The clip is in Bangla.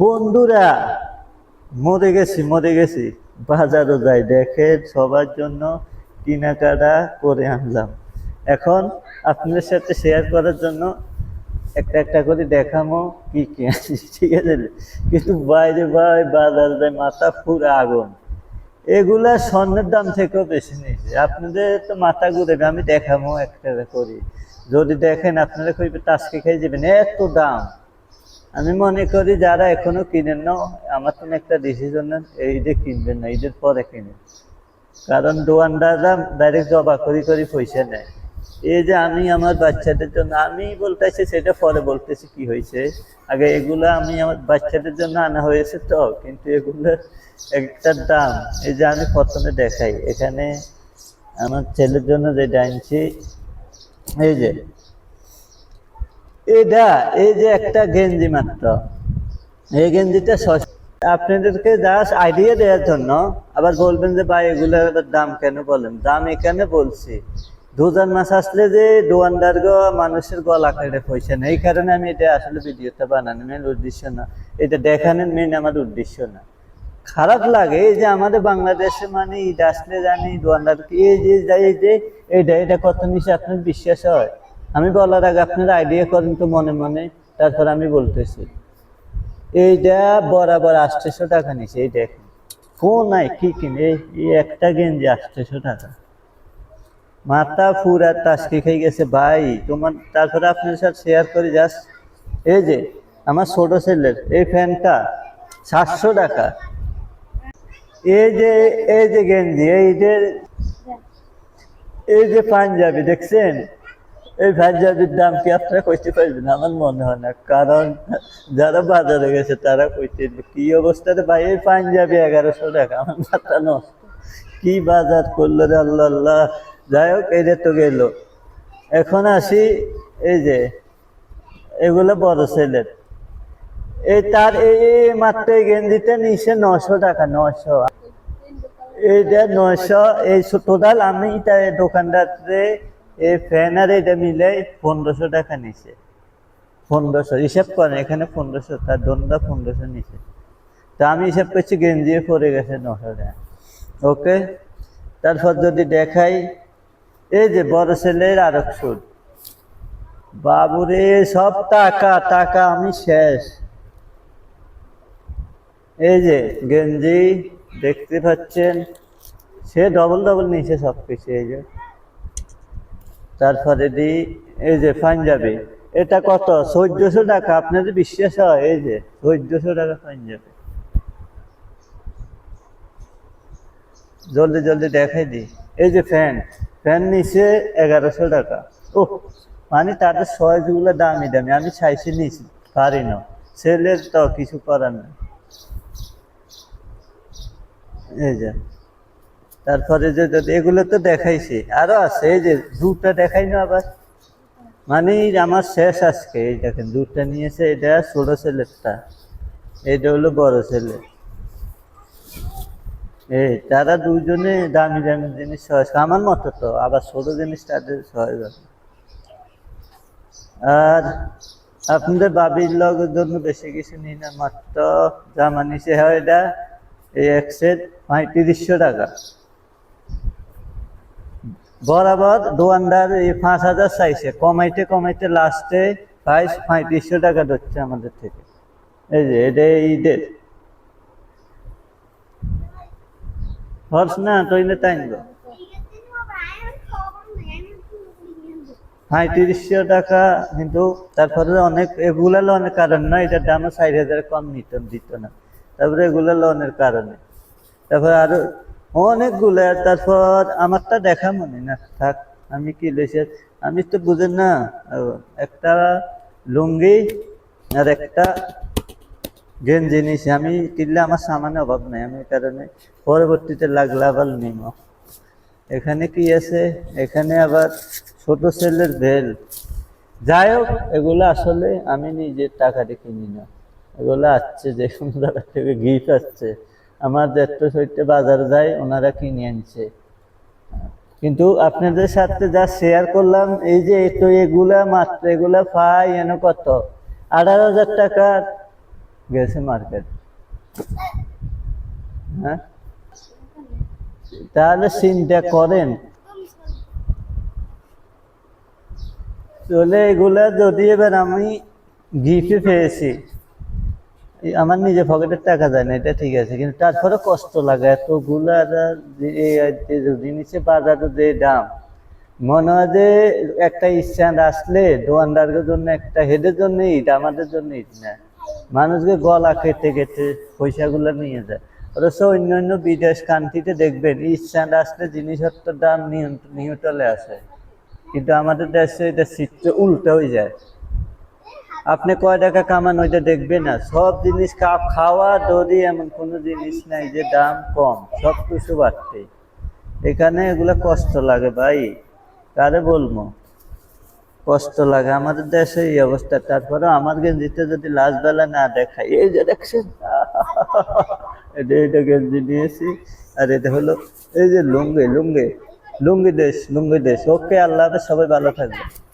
বন্ধুরা মরে গেছি মরে গেছি। বাজারও যাই, দেখে সবার জন্য কেনাকাটা করে আনলাম। এখন আপনাদের সাথে শেয়ার করার জন্য একটা একটা করে দেখামো কি কি ঠিক আছে? কিন্তু বাইরে ভাই, বাজার যায় মাথা পুরো আগুন। এগুলা স্বর্ণের দাম থেকেও বেশি নিয়েছে। আপনাদের তো মাথা ঘুরে আমি দেখামো একটা করি। যদি দেখেন, আপনারা কইবে তাসকে খেয়ে যাবেন? এত দাম। আমি মনে করি যারা এখনও কিনেন না, আমার তো একটা ডিসিশন এই যে কিনবেন না, ঈদের পরে কিনেন। কারণ দোয়ানদাররা ডাইরেক্ট জবা করি করি পয়সা নেয়। এই যে আমি আমার বাচ্চাদের জন্য, আমি বলতেছি সেটা পরে বলতেছি কি হয়েছে। আগে এগুলো আমি আমার বাচ্চাদের জন্য আনা হয়েছে তো, কিন্তু এগুলো একটা দাম। এই যে আমি প্রথমে দেখাই, এখানে আমার ছেলের জন্য যেটা আনছি এই যে এটা, এই যে একটা গেঞ্জি মাত্র। এই গেঞ্জিটা আপনাদেরকে জাস্ট আইডিয়া দেওয়ার জন্য আবার বলবেন যে, ভাই, এগুলোর দাম কেন বলেন? দাম এখানে বলছি। দুজন মাস আসলে যে দোয়ানদার মানুষের গলা কেটে পয়সা নেই, এই কারণে আমি এটা আসলে ভিডিওটা বানানো মেন উদ্দেশ্য না। এটা দেখানোর মেন আমার উদ্দেশ্য না। খারাপ লাগে এই যে আমাদের বাংলাদেশে মানে ঈদ আসলে জানি দোয়ানদার কি এই যে এই যে এইটা এটা কত নিচে আপনার বিশ্বাস হয়? আমি বলার আগে আপনারা আইডিয়া করেন তো মনে মনে, তারপর আমি বলতেছি। এইটা বরাবর আটশোশো টাকা নিছে, এই দেখেন। ফোন নাই, কি কিনে? এই একটা গেঞ্জি আটশোশো টাকা। মাথা ফুরা টাসকি খেয়ে গেছে, ভাই, তোমার, তারপরে আপনার সাথে শেয়ার করে যাস এই যে, আমার ছোট ছেলের, এই ফ্যানটা সাতশো টাকা। এই যে এই যে গেঞ্জি এই যে এই যে পাঞ্জাবি, দেখছেন? এই পাঞ্জাবির দাম কি আপনারা কইতে পারবেন? আমার মনে হয় না। কারণ যারা বাজারে গেছে, তারা কইতে কি অবস্থাতে ভাই? এই পাঞ্জাবি এগারোশো টাকা। আমার মাথা নষ্ট। কি বাজার করল রে আল্লাহ আল্লাহ। যাই হোক এটা তো গেল। এখন আসি, এই যে, এগুলো বড় ছেলের। এই তার এই মাত্র এই গেঞ্জিটা নিচে নশো টাকা নশো এইটা নয়শো, এই টোটাল আমি তার দোকানদারে এই ফ্যান আর এটা মিলে পনেরোশো টাকা নিছে। পনেরোশো, হিসাব করেন, এখানে পনেরোশো, তার দোনটা পনেরোশো নিছে। তা আমি হিসাব করছি গেঞ্জি পড়ে গেছে নশো টাকা। ওকে? তারপর যদি দেখাই, এই যে বড় ছেলের আরক সুদ বাবুরে, সব টাকা টাকা আমি শেষ। এই যে গেঞ্জি, দেখতে পাচ্ছেন, সে ডবল ডবল নিচে সব কিছু এই যে। তারপরে দি, এই যে পাঞ্জাবি, এটা কত? চোদ্দশো টাকা আপনাদের বিশ্বাস হয়? এই যে, চোদ্দশো টাকা পাঞ্জাবি। জলদি জলদি দেখাই দি। এই যে ফ্যান ফ্যান নিচে এগারোশো টাকা। ও মানে তাদের সয়েজগুলো দামি দামি। আমি চাইছি নিছি, পারি না। ছেলের তো কিছু করার নেই। এই যে। তারপরে যে এগুলো তো দেখাইছি, আরও আছে, এই যে দুটা দেখাই না আবার? মানে আমার শেষ আজকে, এই দেখেন, দুটা নিয়েছে, এটা ছোট ছেলেরটা, এটা হলো বড় ছেলে। এই তারা দুজনে দামি দামি জিনিস সহজ আমার মতো তো, আবার ছোট জিনিস তাদের সহজ আর আপনাদের বাবির লগের জন্য বেশি কিছু নিই না, মাত্র জামা নিচে হয় এটা, এই এক সেট পঁয়ত্রিশশো টাকা। বরাবর দোকানদার এই পাঁচ হাজার চাইছে। কমাইতে কমাইতে লাস্টে প্রাইস পঁয়ত্রিশশো টাকা ধরছে আমাদের থেকে। এই যে, এটা ঈদের। হর্স না তাই নিল পঁয়ত্রিশশো টাকা কিন্তু তারপরে অনেক, এগুলা লোনের কারণ না, এটার দামও ষাট হাজার কম নিত, দিত না। তারপরে এগুলো লোনের কারণে। তারপরে আরও অনেকগুলো, তারপর আমারটা দেখা মনে না। থাক, আমি কি লেছে আমি তো বুঝেন না একটা লুঙ্গি আর একটা গেঞ্জি জিনিস। আমি কিনলে আমার সামান্য অভাব নাই, আমি কারণে পরবর্তীতে লাগলে আবার নিম। এখানে কি আছে? এখানে আবার ছোট ছেলের ভেল যাই হোক, এগুলো আসলে আমি নিজের টাকা দিয়ে কিনি না। এগুলো আসছে যে জায়গা থেকে গিফট আসছে। আমার যেটা সইতে বাজারে যায়, ওনারা কিনে আনছে। কিন্তু আপনাদের সাথে যা শেয়ার করলাম, এই যে তো এগুলা, মাত্র এগুলা পাই, এন কত? আঠারো হাজার টাকার গেছে মার্কেট হ্যাঁ? তাহলে চিন্তা করেন। চলে এগুলা যদি এবার আমি গিফটে পেয়েছি আমার নিজে পকেটের টাকা যায় না, এটা ঠিক আছে, কিন্তু তারপরে কষ্ট লাগে। এতগুলা জিনিসে বাজারে যে দাম, মনে হয় যে একটা স্ট্যান্ড আসলে দোকানদারের জন্য, একটা হেডের জন্য ইট আমাদের জন্য ইট না। মানুষকে গলা কেটে কেটে পয়সাগুলো নিয়ে যায়। অথচ অন্য অন্য বিদেশ কান্ট্রিতে দেখবেন, স্ট্যান্ড আসলে জিনিসপত্রের দাম নিয়ন্ত্রণে আসে কিন্তু আমাদের দেশে এটা চিত্র উল্টো হয়ে যায়। আপনি কয় টাকা কামান ওইটা দেখবেন না। সব জিনিস কাপ খাওয়া, দড়ি এমন কোনো জিনিস নাই যে দাম কম। সব কিছু বাড়তে। এখানে এগুলো কষ্ট লাগে ভাই। কারে বলব? কষ্ট লাগে। আমাদের দেশে এই অবস্থা। তারপরে আমার গেঞ্জিতে যদি লাস্ট বেলা না দেখায়, এই যে দেখছেন? এটা এটা গেঞ্জি নিয়েছি। আর এটা হলো, এই যে লুঙ্গি লুঙ্গি। লুঙ্গি দেশ লুঙ্গি দেশ। ওকে, আল্লাহ সবাই ভালো থাকবে